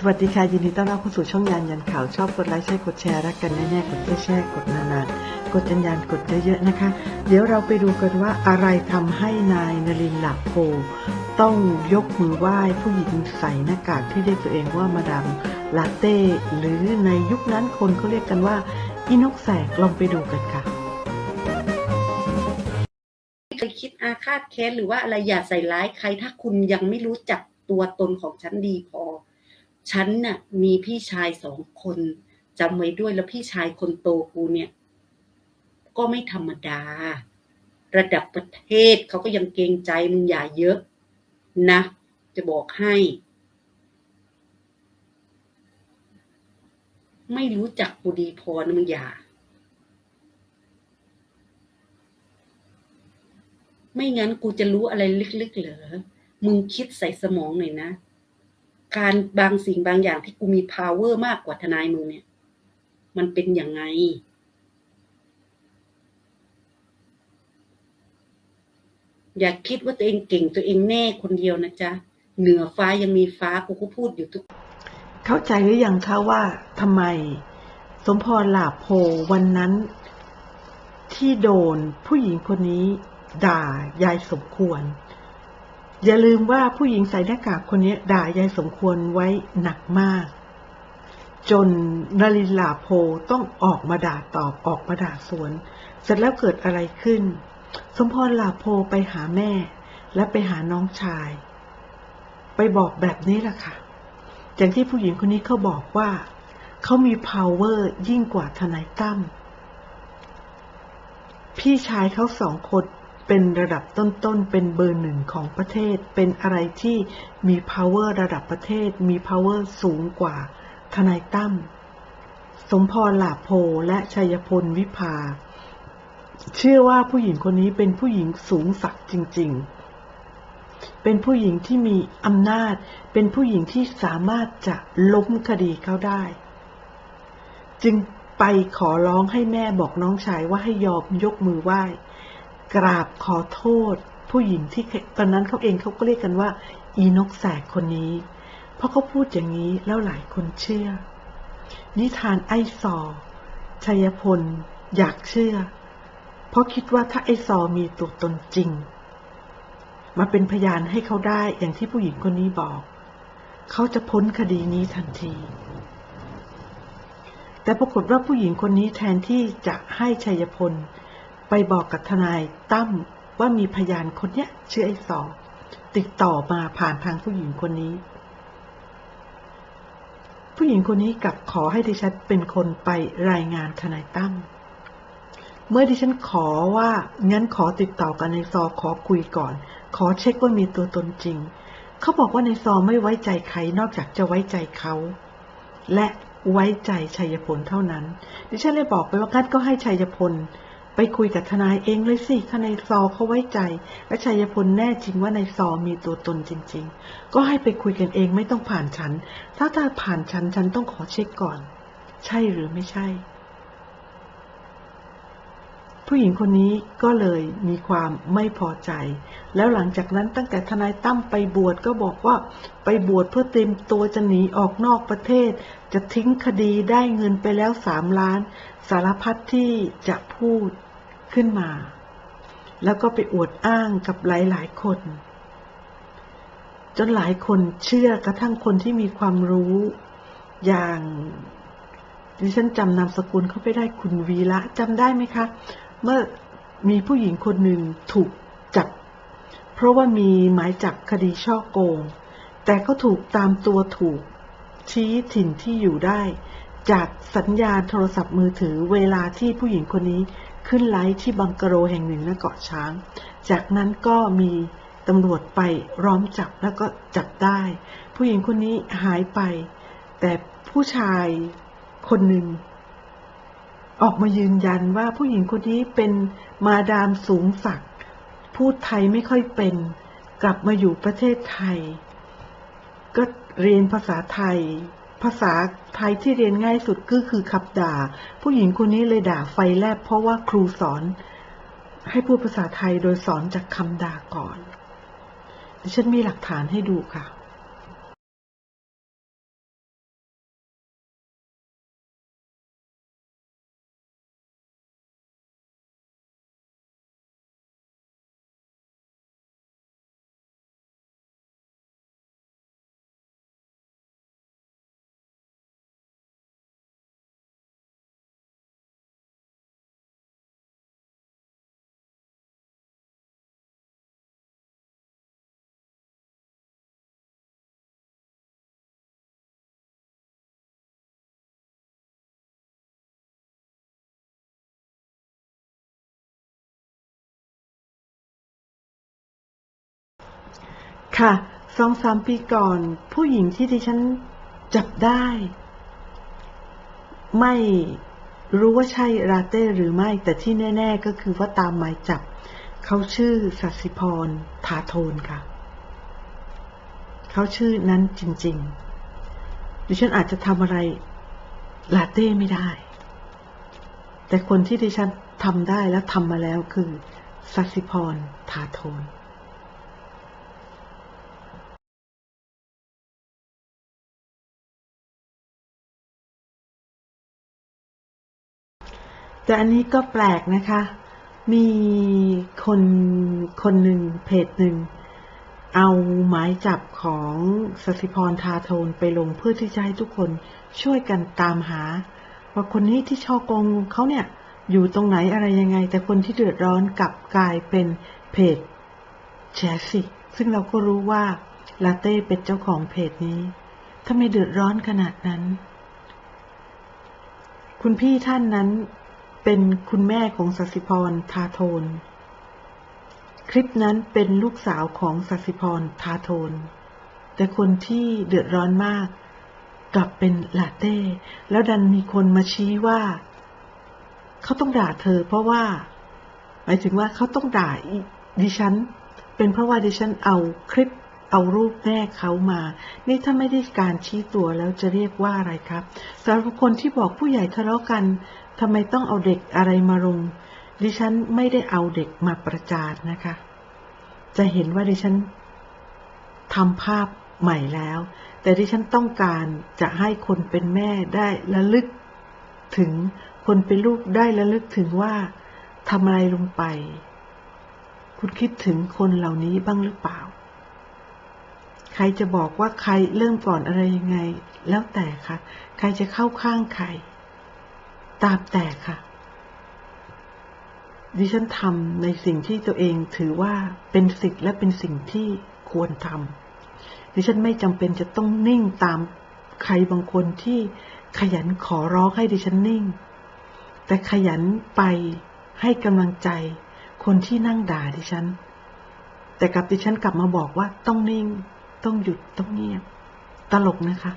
สวัสดีค่ะ ยินดีต้อนรับเข้าสู่ช่องยานยันข่าว ชอบกดไลค์ใช่กดแชร์รักกันแน่ๆกดแชร์กดนานๆกดยันยันกดเยอะๆนะคะ เดี๋ยวเราไปดูกันว่าอะไรทำให้นายนรินหลับโพต้องยกมือไหว้ผู้หญิงใส่หน้ากากที่เรียกตัวเองว่ามาดามลาเต้หรือในยุคนั้นคนเขาเรียกกันว่าอินกแสกลองไปดูกันค่ะเคยคิดอาฆาตแค้นหรือว่าอะไรอย่าใส่ร้ายใคร ถ้าคุณยังไม่รู้จักตัวตนของฉันดีพอ ฉันน่ะมีพี่ชายสองคนจำไว้ด้วยแล้วพี่ชายคนโตกูเนี่ย ก็ไม่ธรรมดา ระดับประเทศเขาก็ยังเกรงใจมึงอย่าเยอะ นะ จะบอกให้ ไม่รู้จักกูดีพอนะมึงอย่า ไม่งั้นกูจะรู้อะไรลึกๆเหรอ มึงคิดใส่สมองหน่อยนะ การบางสิ่งบางอย่างที่กูมี power มากกว่าทนายมึงเนี่ย มันเป็นยังไง อย่าคิดว่าตัวเองเก่งตัวเองแน่คนเดียวนะจ๊ะ เหนือฟ้ายังมีฟ้ากูก็พูดอยู่ทุก เข้าใจหรือยังคะว่าทำไม สมพรหลาโพวันนั้น ที่โดนผู้หญิงคนนี้ ด่ายายสมควร อย่าลืมว่าผู้หญิงใส่หน้ากากคนนี้ด่ายายสมควรไว้หนักมาก จนนรินทร์หลาโพต้องออกมาด่าตอบออกมาด่าสวน เสร็จแล้วเกิดอะไรขึ้น สมพรลาโพไปหาแม่ และไปหาน้องชาย ไปบอกแบบนี้แหละค่ะ อย่างที่ผู้หญิงคนนี้เขาบอกว่าเขามี power ยิ่งกว่าทนายตั้มพี่ชายเขาสองคน เป็นระดับต้นๆ เป็นเบอร์หนึ่งของประเทศ เป็นอะไรที่มี power ระดับประเทศ มี power สูงกว่าทนายตั้ม สมพรหลาโพและชัยพลวิภา เชื่อว่าผู้หญิงคนนี้เป็นผู้หญิงสูงสักจริง ๆ เป็นผู้หญิงที่มีอำนาจ เป็นผู้หญิงที่สามารถจะล้มคดีเขาได้ จึงไปขอร้องให้แม่บอกน้องชายว่าให้ยอมยกมือไหว้ กราบขอโทษ ผู้หญิงที่ตอนนั้นเขาเองเขาก็เรียกกันว่า อีนกแสกคนนี้ เพราะเขาพูดอย่างนี้แล้วหลายคนเชื่อ นิทานไอซอชัยพล อยากเชื่อ เพราะคิดว่าถ้าไอซอมีตัวตนจริง มาเป็นพยานให้เขาได้อย่างที่ผู้หญิงคนนี้บอก เขาจะพ้นคดีนี้ทันที แต่ปรากฏว่าผู้หญิงคนนี้แทนที่จะให้ชัยพล ไปบอกกับทนายตั้มว่ามีพยานคนเนี้ยชื่อไอ้สอติดต่อมาผ่านทางผู้หญิงคนนี้ ผู้หญิงคนนี้กลับขอให้ดิฉันเป็นคนไปรายงานทนายตั้มเมื่อดิฉันขอว่างั้นขอติดต่อกับนายซอขอคุยก่อน ขอเช็คว่ามีตัวตนจริง เขาบอกว่านซอไม่ไว้ใจใครนอกจากจะไว้ใจเขา และไว้ใจชัยพลเท่านั้น ดิฉันเลยบอกไปว่างั้นก็ให้ชัยพล ไปคุยกับทนายเองเลยสิทนายซอเขาไว้ใจ และชัยพลแน่จริงว่านายซอมีตัวตนจริง ๆ ก็ให้ไปคุยกันเองไม่ต้องผ่านฉัน ถ้าถ้าผ่านฉันฉันต้องขอเช็คก่อน ใช่หรือไม่ใช่ ผู้หญิงคนนี้ก็เลยมีความไม่พอใจ แล้วหลังจากนั้นตั้งแต่ทนายตั้มไปบวชก็บอกว่า ไปบวชเพื่อเตรียมตัวจะหนีออกนอกประเทศ จะทิ้งคดีได้เงินไปแล้วสามล้าน สารพัดที่จะพูด ขึ้นมา แล้วก็ไปอวดอ้างกับหลายๆคน จนหลายคนเชื่อกระทั่งคนที่มีความรู้อย่างดิฉันจำนามสกุลเขาไปได้คุณวีระจำได้ไหมคะ เมื่อมีผู้หญิงคนหนึ่งถูกจับ เพราะว่ามีหมายจับคดีช่อโกง แต่ก็ถูกตามตัวถูก ชี้ถิ่นที่อยู่ได้ จากสัญญาณโทรศัพท์มือถือเวลาที่ผู้หญิงคนนี้ ขึ้นไลฟ์ที่บังกะโรแห่งหนึ่งณเกาะช้าง จากนั้นก็มีตำรวจไปร้อมจับแล้วก็จับได้ ผู้หญิงคนนี้หายไป แต่ผู้ชายคนหนึ่งออกมายืนยันว่าผู้หญิงคนนี้เป็นมาดามสูงศักดิ์พูดไทยไม่ค่อยเป็น กลับมาอยู่ประเทศไทย ก็เรียนภาษาไทย ภาษาไทยที่เรียนง่ายสุดก็คือขับด่า ผู้หญิงคนนี้เลยด่าไฟแลบเพราะว่าครูสอน ให้พูดภาษาไทยโดยสอนจากคำด่าก่อน ดิฉันมีหลักฐานให้ดูค่ะ ค่ะสองสามปีก่อน ผู้หญิงที่ดิฉันจับได้ ไม่รู้ว่าใช่ราเต้หรือไม่แต่ที่แน่ ๆ ก็คือว่าตามหมายจับ เขาชื่อสัสิพรทาโทนค่ะ เขาชื่อนั้นจริง ๆ ดิฉันอาจจะทำอะไรลาเต้ไม่ได้ แต่คนที่ดิฉันทำได้และทำมาแล้วคือสัสิพรทาโทน แต่อันนี้ก็แปลกนะคะ มีคนคนหนึ่งเพจหนึ่ง เอาหมายจับของสสิพรทาโทนไปลงเพื่อที่จะให้ทุกคนช่วยกันตามหา ว่าคนนี้ที่ช่อกงเขาเนี่ยอยู่ตรงไหนอะไรยังไง แต่คนที่เดือดร้อนกลับกลายเป็นเพจแชร์สิซึ่งเราก็รู้ว่าลาเต้เป็นเจ้าของเพจนี้ทำไมเดือดร้อนขนาดนั้น คุณพี่ท่านนั้น เป็นคุณแม่ของสัสิพรทาโทน คลิปนั้นเป็นลูกสาวของสัสิพรทาโทน แต่คนที่เดือดร้อนมาก กลับเป็นลาเต้ แล้วดันมีคนมาชี้ว่า เขาต้องด่าเธอเพราะว่า หมายถึงว่าเขาต้องด่าดิฉัน เป็นเพราะว่าดิฉันเอาคลิป เอารูปแม่เขามา นี่ถ้าไม่ได้การชี้ตัวแล้วจะเรียกว่าอะไรครับสำหรับคนที่บอกผู้ใหญ่ทะเลาะกันทำไมต้องเอาเด็กอะไรมาลง ดิฉันไม่ได้เอาเด็กมาประจานนะคะ จะเห็นว่าดิฉันทำภาพใหม่แล้ว แต่ดิฉันต้องการจะให้คนเป็นแม่ได้ระลึกถึงคนเป็นลูกได้ระลึกถึงว่าทำอะไรลงไป คุณคิดถึงคนเหล่านี้บ้างหรือเปล่า ครจะบอกว่าใครเริ่มก่อนอะไรยังไง แล้วแต่ค่ะ ใครจะเข้าข้างใคร ตามแต่ค่ะ ดิฉันทำในสิ่งที่ตัวเองถือว่าเป็นสิทธิ์และเป็นสิ่งที่ควรทำดิฉันไม่จำเป็นจะต้องนิ่งตามใครบางคนที่ขยันขอร้องให้ดิฉันนิ่ง แต่ขยันไปให้กำลังใจ คนที่นั่งด่าดิฉัน แต่กลับดิฉันกลับมาบอกว่าต้องนิ่ง ต้องหยุดต้องเงียบ ตลกนะคะ